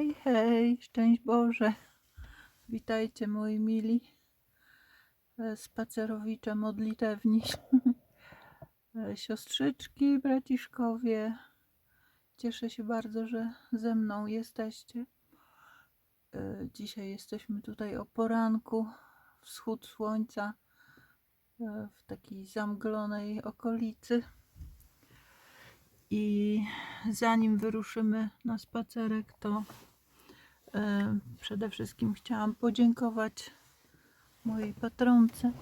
Hej, hej, szczęść Boże. Witajcie moi mili spacerowicze modlitewni. Siostrzyczki, braciszkowie. Cieszę się bardzo, że ze mną jesteście. Dzisiaj jesteśmy tutaj o poranku, wschód słońca w takiej zamglonej okolicy. I zanim wyruszymy na spacerek, to przede wszystkim chciałam podziękować mojej patronce.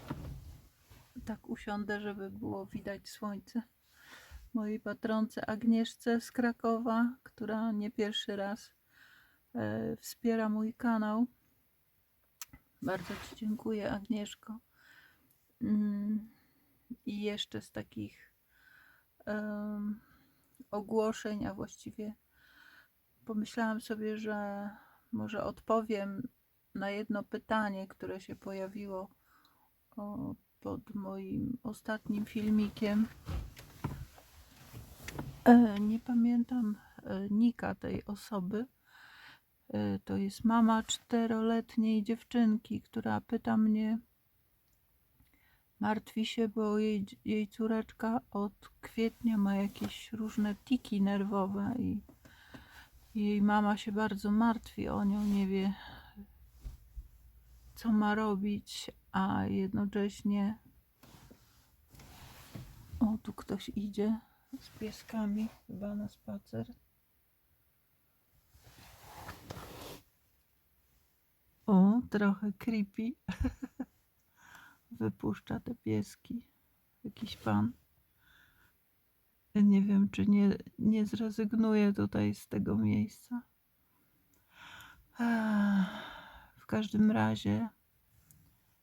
Tak usiądę, żeby było widać słońce. Mojej patronce Agnieszce z Krakowa, która nie pierwszy raz e, wspiera mój kanał. Bardzo Ci dziękuję, Agnieszko. Mm, I jeszcze z takich ogłoszeń, a właściwie pomyślałam sobie, że może odpowiem na jedno pytanie, które się pojawiło pod moim ostatnim filmikiem. E, nie pamiętam e, nika tej osoby. E, to jest mama czteroletniej dziewczynki, która pyta mnie, martwi się, bo jej, jej córeczka od kwietnia ma jakieś różne tiki nerwowe i jej mama się bardzo martwi o nią, nie wie co ma robić, a jednocześnie o tu ktoś idzie z pieskami chyba na spacer. O, trochę creepy. Wypuszcza te pieski. Jakiś pan. Nie wiem, czy nie, nie zrezygnuje tutaj z tego miejsca. W każdym razie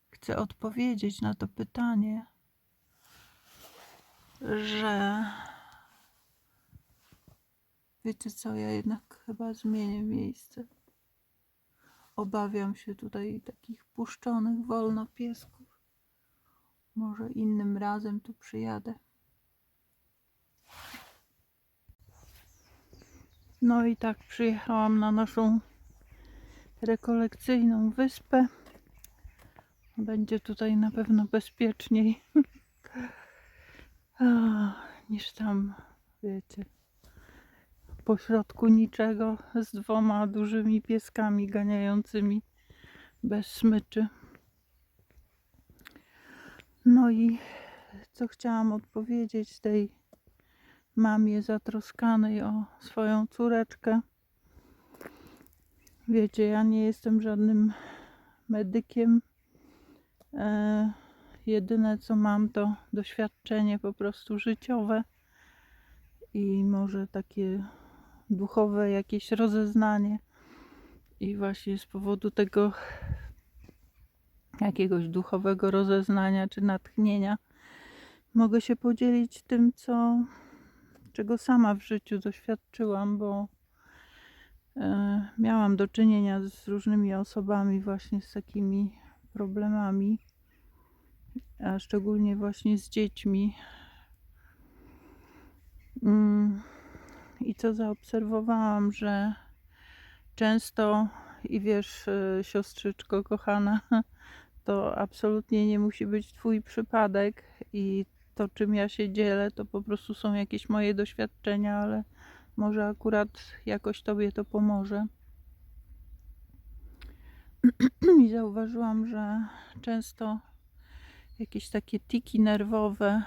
chcę odpowiedzieć na to pytanie, że wiecie co, ja jednak chyba zmienię miejsce. Obawiam się tutaj takich puszczonych wolno piesków. Może innym razem tu przyjadę. No i tak przyjechałam na naszą rekolekcyjną wyspę. Będzie tutaj na pewno bezpieczniej niż tam, wiecie, pośrodku niczego z dwoma dużymi pieskami ganiającymi bez smyczy. No i co chciałam odpowiedzieć tej mamie zatroskanej o swoją córeczkę. Wiecie, ja nie jestem żadnym medykiem. E, jedyne co mam to doświadczenie po prostu życiowe i może takie duchowe jakieś rozeznanie. I właśnie z powodu tego jakiegoś duchowego rozeznania czy natchnienia mogę się podzielić tym, co czego sama w życiu doświadczyłam, bo e, miałam do czynienia z różnymi osobami właśnie z takimi problemami, a szczególnie właśnie z dziećmi. Mm, I co zaobserwowałam, że często i wiesz, e, siostrzyczko kochana, to absolutnie nie musi być twój przypadek i to, czym ja się dzielę, to po prostu są jakieś moje doświadczenia, ale może akurat jakoś tobie to pomoże. I zauważyłam, że często jakieś takie tiki nerwowe,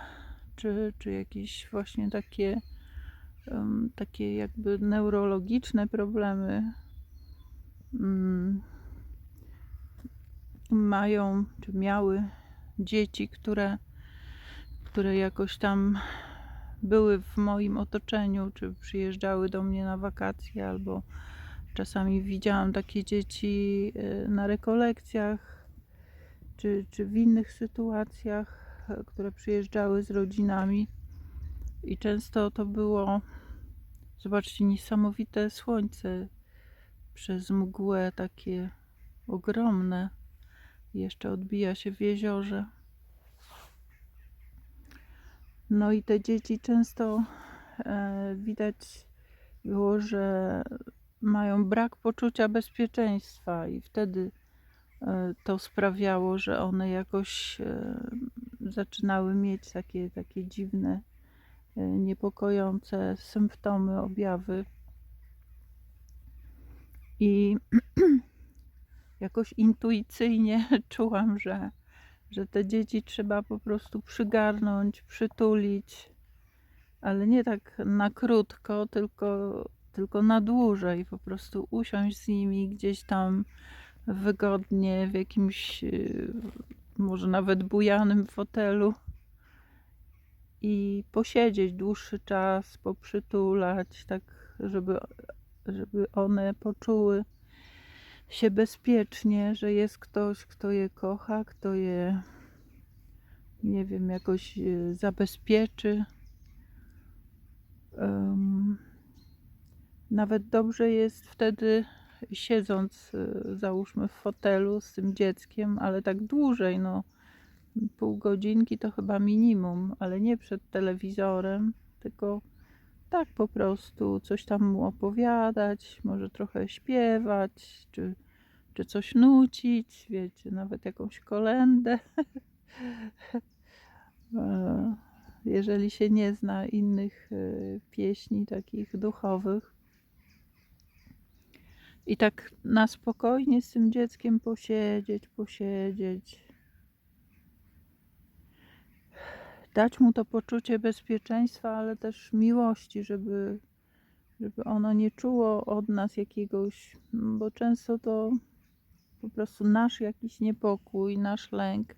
czy, czy jakieś właśnie takie, em, takie jakby neurologiczne problemy mm, mają, czy miały dzieci, które które jakoś tam były w moim otoczeniu, czy przyjeżdżały do mnie na wakacje, albo czasami widziałam takie dzieci y, na rekolekcjach, czy, czy w innych sytuacjach, y, które przyjeżdżały z rodzinami. I często to było, zobaczcie, niesamowite słońce przez mgłę takie ogromne. Jeszcze odbija się w jeziorze. No i te dzieci często e, widać było, że mają brak poczucia bezpieczeństwa i wtedy e, to sprawiało, że one jakoś e, zaczynały mieć takie, takie dziwne, niepokojące symptomy, objawy. I jakoś intuicyjnie czułam, że, że te dzieci trzeba po prostu przygarnąć, przytulić, ale nie tak na krótko, tylko, tylko na dłużej, po prostu usiąść z nimi gdzieś tam wygodnie w jakimś y, może nawet bujanym fotelu i posiedzieć dłuższy czas, poprzytulać, tak żeby, żeby one poczuły się bezpiecznie, że jest ktoś, kto je kocha, kto je, nie wiem, jakoś e, zabezpieczy. Nawet dobrze jest wtedy siedząc, e, załóżmy w fotelu z tym dzieckiem, ale tak dłużej, no pół godzinki to chyba minimum, ale nie przed telewizorem, tylko tak po prostu coś tam mu opowiadać, może trochę śpiewać, czy, czy coś nucić, wiecie, nawet jakąś kolendę. E, Jeżeli się nie zna innych e, pieśni takich duchowych. I tak na spokojnie z tym dzieckiem posiedzieć, posiedzieć. Dać mu to poczucie bezpieczeństwa, ale też miłości, żeby, żeby ono nie czuło od nas jakiegoś, bo często to po prostu nasz jakiś niepokój, nasz lęk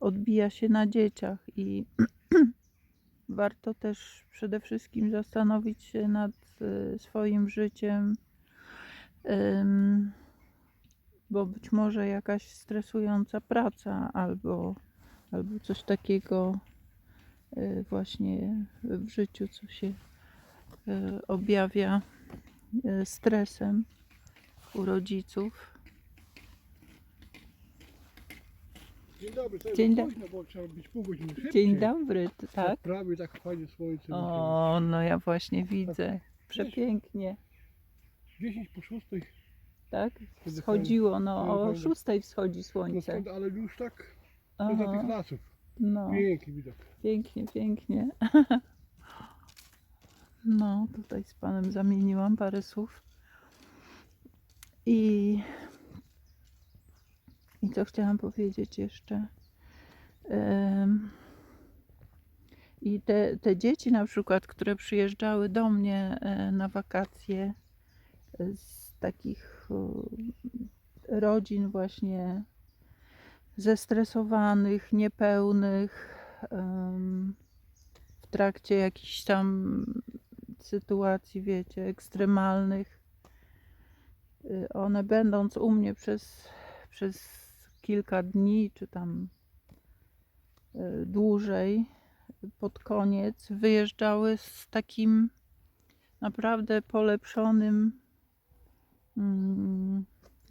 odbija się na dzieciach i warto też przede wszystkim zastanowić się nad e, swoim życiem, em, bo być może jakaś stresująca praca albo, albo coś takiego właśnie w życiu, co się e, objawia e, stresem u rodziców. Dzień dobry, to jest Dzień do- późno, bo trzeba być pół godziny szybciej. Dzień dobry, t- tak? Prawie tak fajnie słońce. O, no ja właśnie widzę. Przepięknie, 10 po 6, tak? Wschodziło, no o Fajnie. szóstej wschodzi no słońce. stąd, ale już tak do tych lasów. No, Piękny widok. pięknie, pięknie. No, tutaj z panem zamieniłam parę słów. I, i co chciałam powiedzieć jeszcze? Em, I te, te dzieci na przykład, które przyjeżdżały do mnie e, na wakacje e, z takich rodzin właśnie zestresowanych, niepełnych, w trakcie jakichś tam sytuacji, wiecie, ekstremalnych. Y, One będąc u mnie przez, przez kilka dni, czy tam y, dłużej, pod koniec, wyjeżdżały z takim naprawdę polepszonym mm,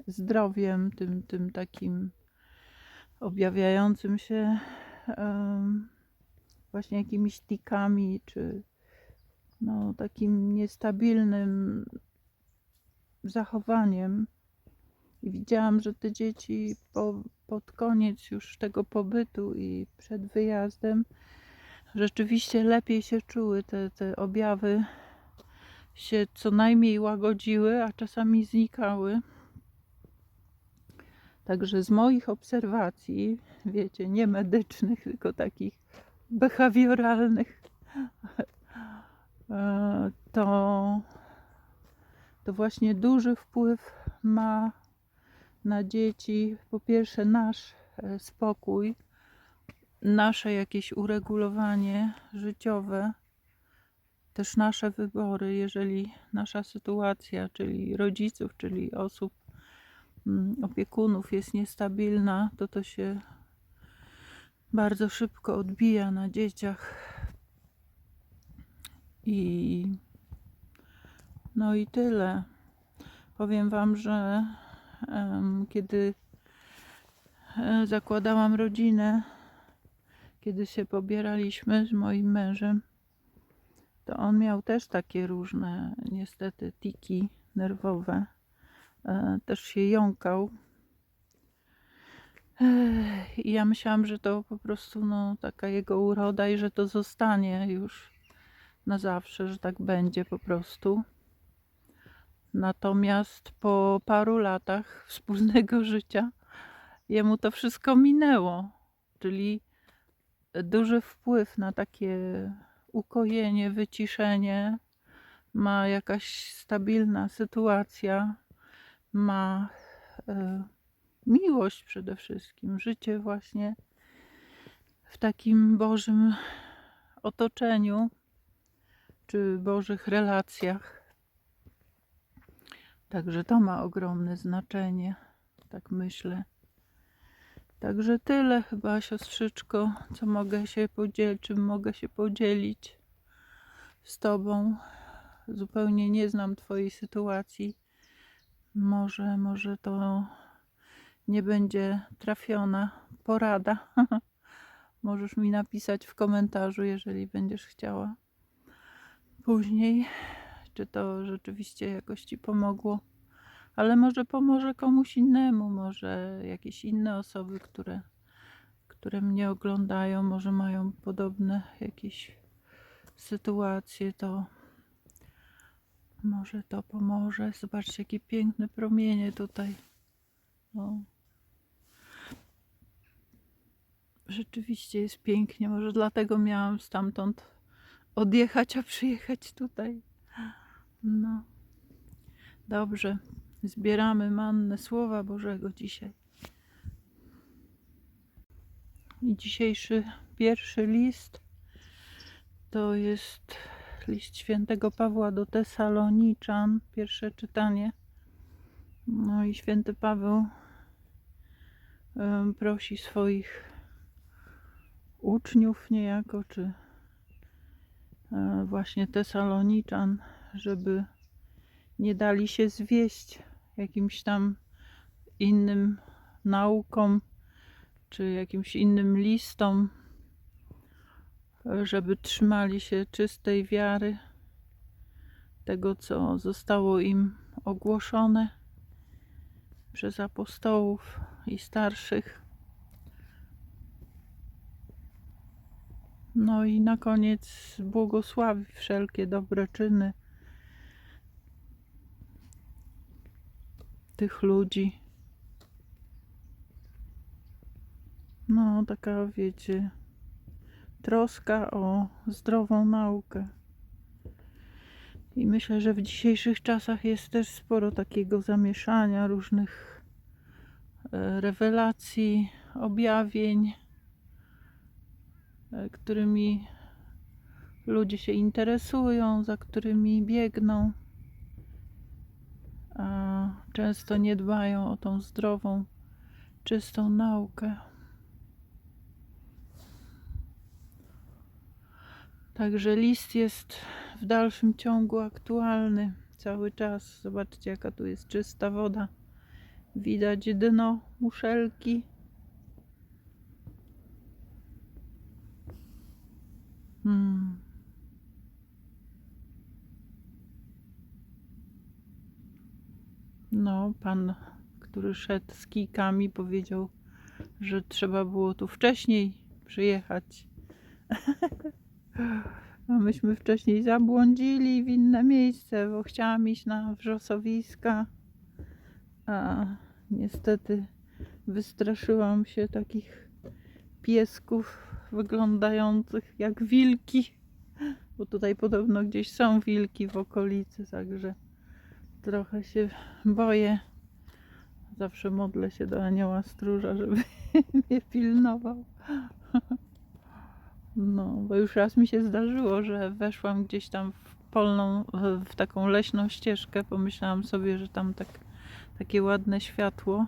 zdrowiem, tym, tym takim objawiającym się właśnie jakimiś tikami, czy no, takim niestabilnym zachowaniem. I widziałam, że te dzieci po, pod koniec już tego pobytu i przed wyjazdem rzeczywiście lepiej się czuły. Te, te objawy się co najmniej łagodziły, a czasami znikały. Także z moich obserwacji, wiecie, nie medycznych, tylko takich behawioralnych, e, to, to właśnie duży wpływ ma na dzieci. Po pierwsze nasz e, spokój, nasze jakieś uregulowanie życiowe, też nasze wybory, jeżeli nasza sytuacja, czyli rodziców, czyli osób, opiekunów jest niestabilna, to to się bardzo szybko odbija na dzieciach. I no i tyle. Powiem Wam, że em, kiedy e, zakładałam rodzinę, kiedy się pobieraliśmy z moim mężem, to on miał też takie różne, niestety, tiki nerwowe. E, Też się jąkał. I ja myślałam, że to po prostu no, taka jego uroda i że to zostanie już na zawsze, że tak będzie po prostu. Natomiast po paru latach wspólnego życia jemu to wszystko minęło, czyli duży wpływ na takie ukojenie, wyciszenie ma jakaś stabilna sytuacja, ma e, miłość przede wszystkim, życie właśnie w takim Bożym otoczeniu czy Bożych relacjach. Także to ma ogromne znaczenie, tak myślę. Także tyle chyba, siostrzyczko, co mogę się podzielić, czym mogę się podzielić z Tobą. Zupełnie nie znam Twojej sytuacji. Może, może to nie będzie trafiona porada. Możesz mi napisać w komentarzu, jeżeli będziesz chciała później, czy to rzeczywiście jakoś Ci pomogło. Ale może pomoże komuś innemu, może jakieś inne osoby, które, które mnie oglądają, może mają podobne jakieś sytuacje, to może to pomoże. Zobaczcie, jakie piękne promienie tutaj. Rzeczywiście jest pięknie. Może dlatego miałam stamtąd odjechać, a przyjechać tutaj. No. Dobrze. Zbieramy mannę Słowa Bożego dzisiaj. I dzisiejszy pierwszy list to jest list świętego Pawła do Tesaloniczan, pierwsze czytanie. No i święty Paweł prosi swoich uczniów niejako, czy e, właśnie Tesaloniczan, żeby nie dali się zwieść jakimś tam innym naukom, czy jakimś innym listom, żeby trzymali się czystej wiary, tego co zostało im ogłoszone przez apostołów i starszych. No i na koniec błogosławi wszelkie dobre czyny tych ludzi. No, taka wiecie, troska o zdrową naukę. I myślę, że w dzisiejszych czasach jest też sporo takiego zamieszania, różnych e, rewelacji, objawień, e, którymi ludzie się interesują, za którymi biegną a często nie dbają o tą zdrową, czystą naukę. Także list jest w dalszym ciągu aktualny cały czas. Zobaczcie, jaka tu jest czysta woda. Widać dno muszelki. Hmm. No, pan, który szedł z kijkami, powiedział, że trzeba było tu wcześniej przyjechać. A myśmy wcześniej zabłądzili w inne miejsce, bo chciałam iść na wrzosowiska. A niestety wystraszyłam się takich piesków wyglądających jak wilki. Bo tutaj podobno gdzieś są wilki w okolicy, także trochę się boję. Zawsze modlę się do anioła stróża, żeby mnie pilnował. No, bo już raz mi się zdarzyło, że weszłam gdzieś tam w polną, w- taką leśną ścieżkę. Pomyślałam sobie, że tam tak, takie ładne światło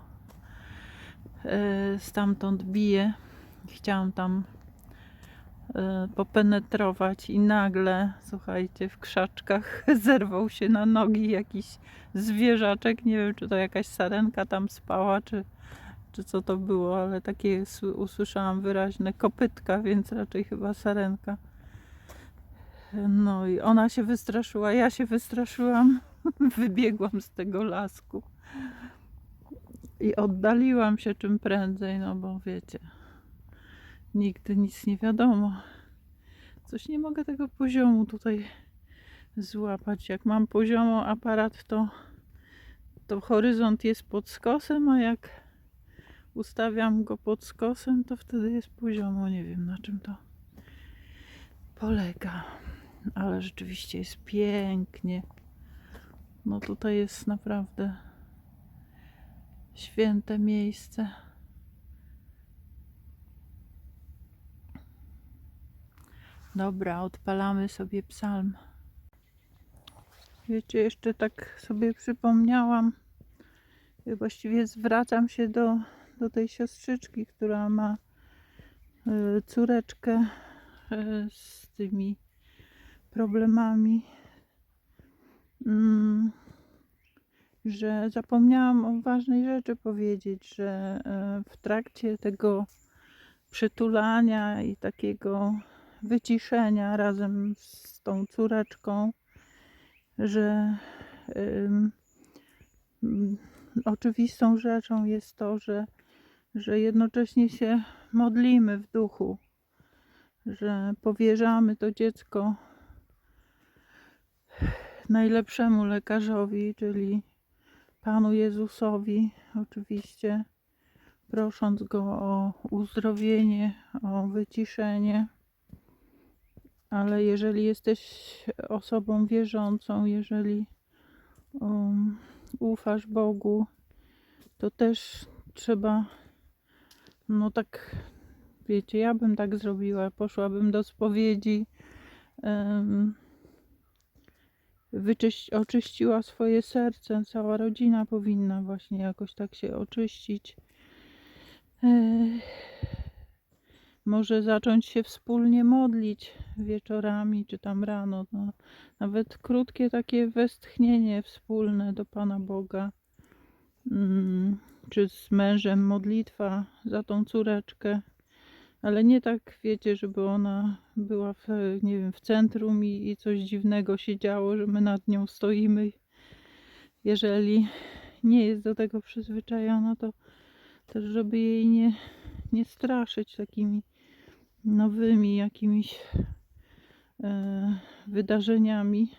e, stamtąd bije. Chciałam tam e, popenetrować i nagle, słuchajcie, w krzaczkach zerwał się na nogi jakiś zwierzaczek. Nie wiem, czy to jakaś sarenka tam spała, czy, czy co to było, ale takie usłyszałam wyraźne kopytka, więc raczej chyba sarenka. No i ona się wystraszyła, ja się wystraszyłam. wybiegłam z tego lasku i oddaliłam się czym prędzej, no bo wiecie, nigdy nic nie wiadomo. Coś nie mogę tego poziomu tutaj złapać. Jak mam poziomo aparat, to, to horyzont jest pod skosem, a jak ustawiam go pod skosem, to wtedy jest poziomo. Nie wiem na czym to polega. Ale rzeczywiście jest pięknie. No tutaj jest naprawdę święte miejsce. Dobra, odpalamy sobie psalm. Wiecie, jeszcze tak sobie przypomniałam. Właściwie zwracam się do, do tej siostrzyczki, która ma y, córeczkę y, z tymi problemami. Mm, że zapomniałam o ważnej rzeczy powiedzieć, że e, w trakcie tego przytulania i takiego wyciszenia razem z tą córeczką, że mm, oczywistą rzeczą jest to, że, że jednocześnie się modlimy w duchu, że powierzamy to dziecko najlepszemu lekarzowi, czyli Panu Jezusowi, oczywiście, prosząc Go o uzdrowienie, o wyciszenie. Ale jeżeli jesteś osobą wierzącą, jeżeli um, ufasz Bogu, to też trzeba, no tak, wiecie, ja bym tak zrobiła, poszłabym do spowiedzi. wyczyś, oczyściła swoje serce. Cała rodzina powinna właśnie jakoś tak się oczyścić. Może zacząć się wspólnie modlić wieczorami czy tam rano. No, nawet krótkie takie westchnienie wspólne do Pana Boga. Mm, czy z mężem modlitwa za tą córeczkę. Ale nie tak, wiecie, żeby ona była w, nie wiem, w centrum i, i coś dziwnego się działo, że my nad nią stoimy. Jeżeli nie jest do tego przyzwyczajona, to też, żeby jej nie, nie straszyć takimi nowymi jakimiś e, wydarzeniami,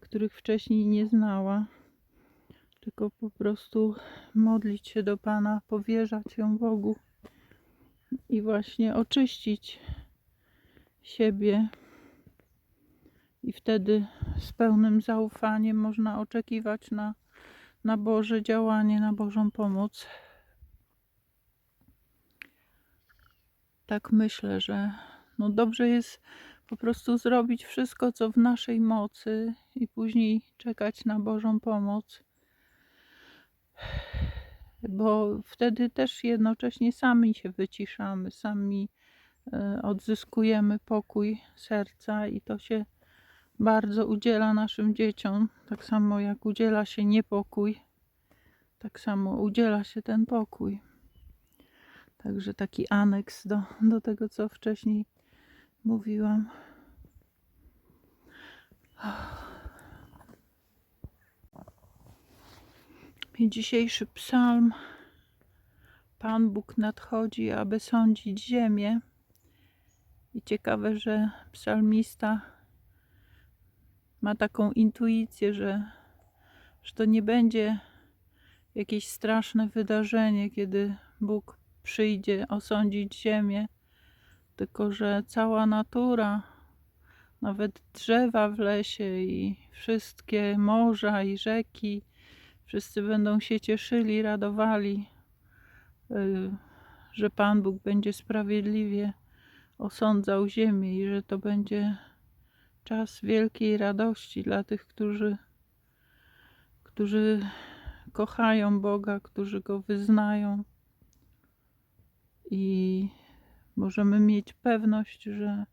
których wcześniej nie znała. Tylko po prostu modlić się do Pana, powierzać ją Bogu i właśnie oczyścić siebie. I wtedy z pełnym zaufaniem można oczekiwać na, na Boże działanie, na Bożą pomoc. Tak myślę, że no dobrze jest po prostu zrobić wszystko, co w naszej mocy, i później czekać na Bożą pomoc bo wtedy też jednocześnie sami się wyciszamy, sami e, odzyskujemy pokój serca i to się bardzo udziela naszym dzieciom. Tak samo jak udziela się niepokój, tak samo udziela się ten pokój. Także taki aneks do, do tego, co wcześniej mówiłam. Dzisiejszy psalm. Pan Bóg nadchodzi, aby sądzić ziemię. I ciekawe, że psalmista ma taką intuicję, że, że to nie będzie jakieś straszne wydarzenie, kiedy Bóg przyjdzie osądzić ziemię, tylko że cała natura, nawet drzewa w lesie i wszystkie morza i rzeki, Wszyscy będą się cieszyli, radowali, y, że Pan Bóg będzie sprawiedliwie osądzał ziemię i że to będzie czas wielkiej radości dla tych, którzy, którzy kochają Boga, którzy Go wyznają. I możemy mieć pewność, że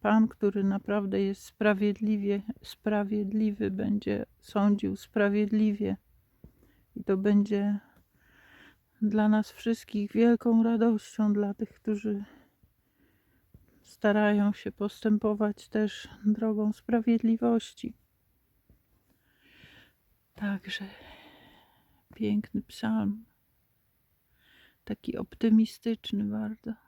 Pan, który naprawdę jest sprawiedliwie, sprawiedliwy, będzie sądził sprawiedliwie. I to będzie dla nas wszystkich wielką radością, dla tych, którzy starają się postępować też drogą sprawiedliwości. Także piękny psalm. Taki optymistyczny bardzo.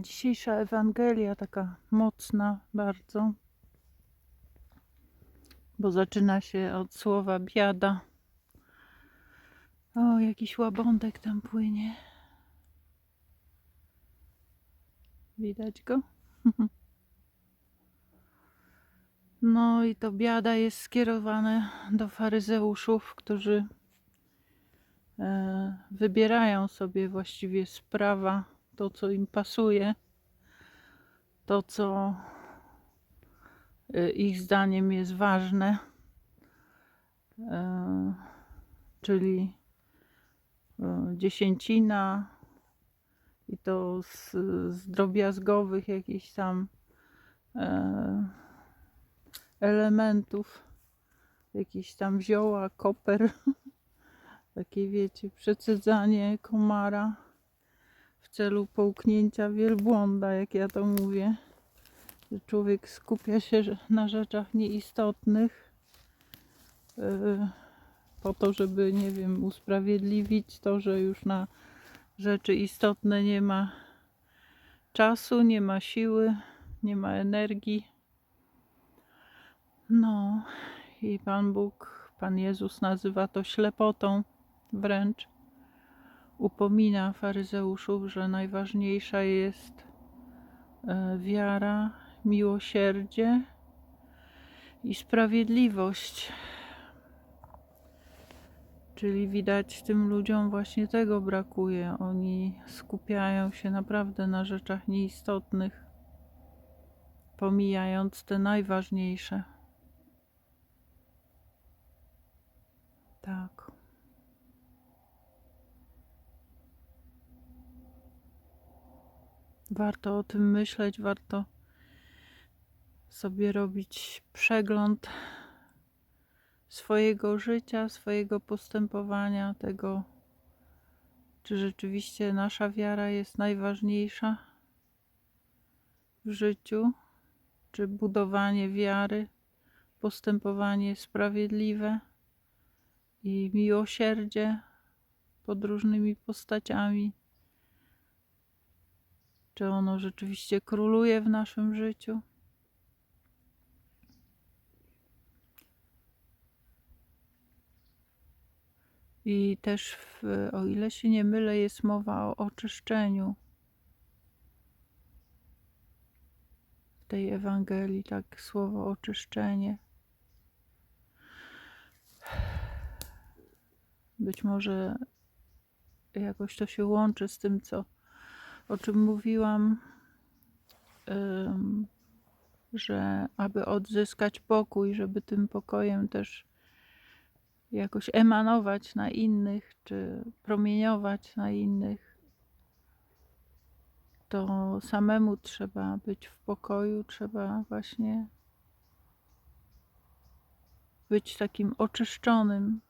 Dzisiejsza Ewangelia taka mocna bardzo, bo zaczyna się od słowa biada. O, jakiś łabądek tam płynie. Widać go? No i to biada jest skierowane do faryzeuszów, którzy e, wybierają sobie właściwie z prawa to, co im pasuje, to, co e, ich zdaniem jest ważne, e, czyli e, dziesięcina i to z, z drobiazgowych jakichś tam e, elementów, jakiś tam zioła, koper, takie wiecie, przecedzanie komara w celu połknięcia wielbłąda, jak ja to mówię. Że człowiek skupia się na rzeczach nieistotnych yy, po to, żeby, nie wiem, usprawiedliwić to, że już na rzeczy istotne nie ma czasu, nie ma siły, nie ma energii. No i Pan Bóg, Pan Jezus nazywa to ślepotą wręcz. Upomina faryzeuszów, że najważniejsza jest e, wiara, miłosierdzie i sprawiedliwość. Czyli widać tym ludziom właśnie tego brakuje. Oni skupiają się naprawdę na rzeczach nieistotnych, pomijając te najważniejsze. Tak. Warto o tym myśleć, warto sobie robić przegląd swojego życia, swojego postępowania, tego, czy rzeczywiście nasza wiara jest najważniejsza w życiu, czy budowanie wiary, postępowanie sprawiedliwe i miłosierdzie pod różnymi postaciami. Czy ono rzeczywiście króluje w naszym życiu? I też, w, o ile się nie mylę, jest mowa o oczyszczeniu w tej Ewangelii, tak słowo oczyszczenie. Być może jakoś to się łączy z tym, co, o czym mówiłam, że aby odzyskać pokój, żeby tym pokojem też jakoś emanować na innych, czy promieniować na innych, to samemu trzeba być w pokoju, trzeba właśnie być takim oczyszczonym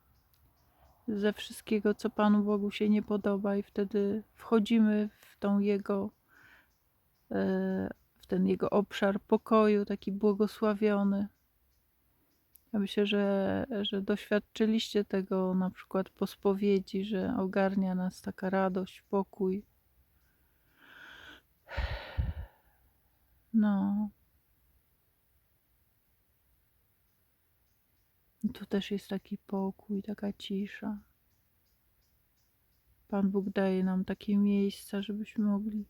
ze wszystkiego, co Panu Bogu się nie podoba, i wtedy wchodzimy w tą Jego, e, w ten Jego obszar pokoju, taki błogosławiony. Ja myślę, że, że doświadczyliście tego na przykład po spowiedzi, że ogarnia nas taka radość, pokój. No. Tu też jest taki pokój, taka cisza. Pan Bóg daje nam takie miejsca, żebyśmy mogli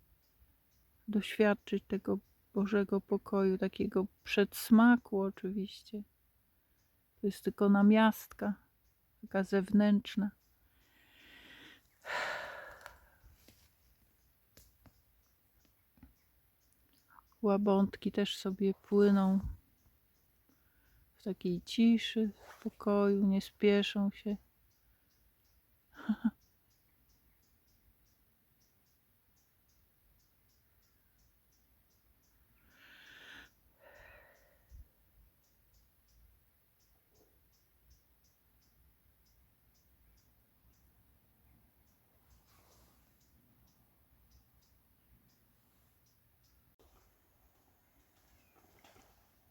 doświadczyć tego Bożego pokoju, takiego przedsmaku oczywiście. To jest tylko namiastka, taka zewnętrzna. Łabądki też sobie płyną w takiej ciszy, w spokoju, nie spieszą się.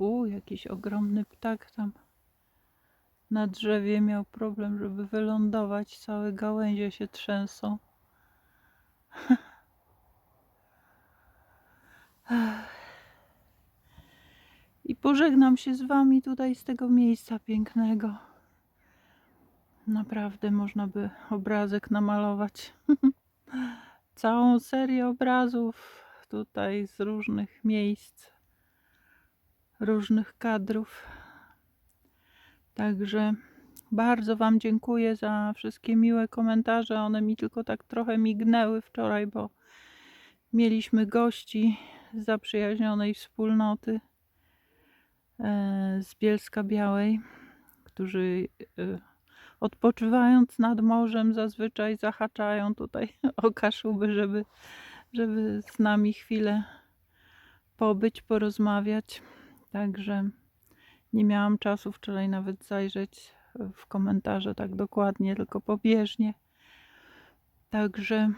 U, jakiś ogromny ptak tam na drzewie miał problem, żeby wylądować. Całe gałęzie się trzęsą. I pożegnam się z Wami tutaj z tego miejsca pięknego. Naprawdę można by obrazek namalować. Całą serię obrazów tutaj z różnych miejsc, różnych kadrów. Także bardzo Wam dziękuję za wszystkie miłe komentarze. One mi tylko tak trochę mignęły wczoraj, bo mieliśmy gości z zaprzyjaźnionej wspólnoty e, z Bielska Białej, którzy e, odpoczywając nad morzem zazwyczaj zahaczają tutaj o Kaszuby, żeby, żeby z nami chwilę pobyć, porozmawiać. Także nie miałam czasu wczoraj nawet zajrzeć w komentarze tak dokładnie, tylko pobieżnie. Także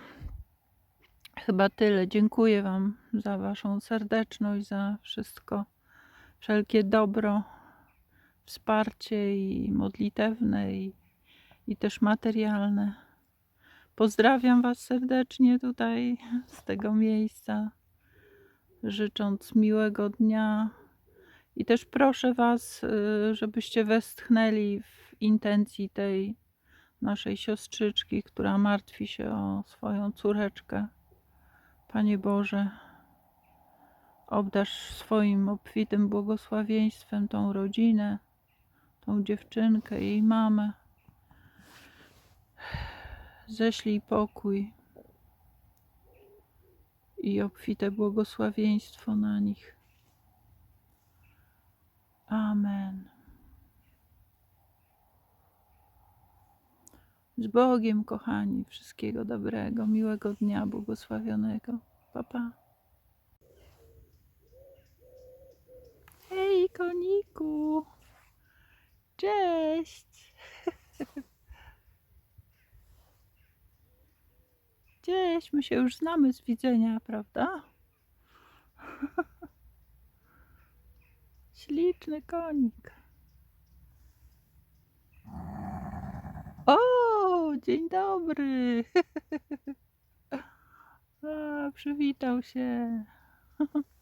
chyba tyle. Dziękuję Wam za Waszą serdeczność, za wszystko, wszelkie dobro, wsparcie i modlitewne, i, i też materialne. Pozdrawiam Was serdecznie tutaj z tego miejsca, życząc miłego dnia. I też proszę Was, y, żebyście westchnęli w intencji tej naszej siostrzyczki, która martwi się o swoją córeczkę. Panie Boże, obdasz swoim obfitym błogosławieństwem tą rodzinę, tą dziewczynkę, jej mamę. Ześlij pokój i obfite błogosławieństwo na nich. Amen. Z Bogiem, kochani, wszystkiego dobrego, miłego dnia, błogosławionego. Pa, pa. Hej, koniku! Cześć! Cześć, my się już znamy z widzenia, prawda? Śliczny konik. O, dzień dobry. A, przywitał się.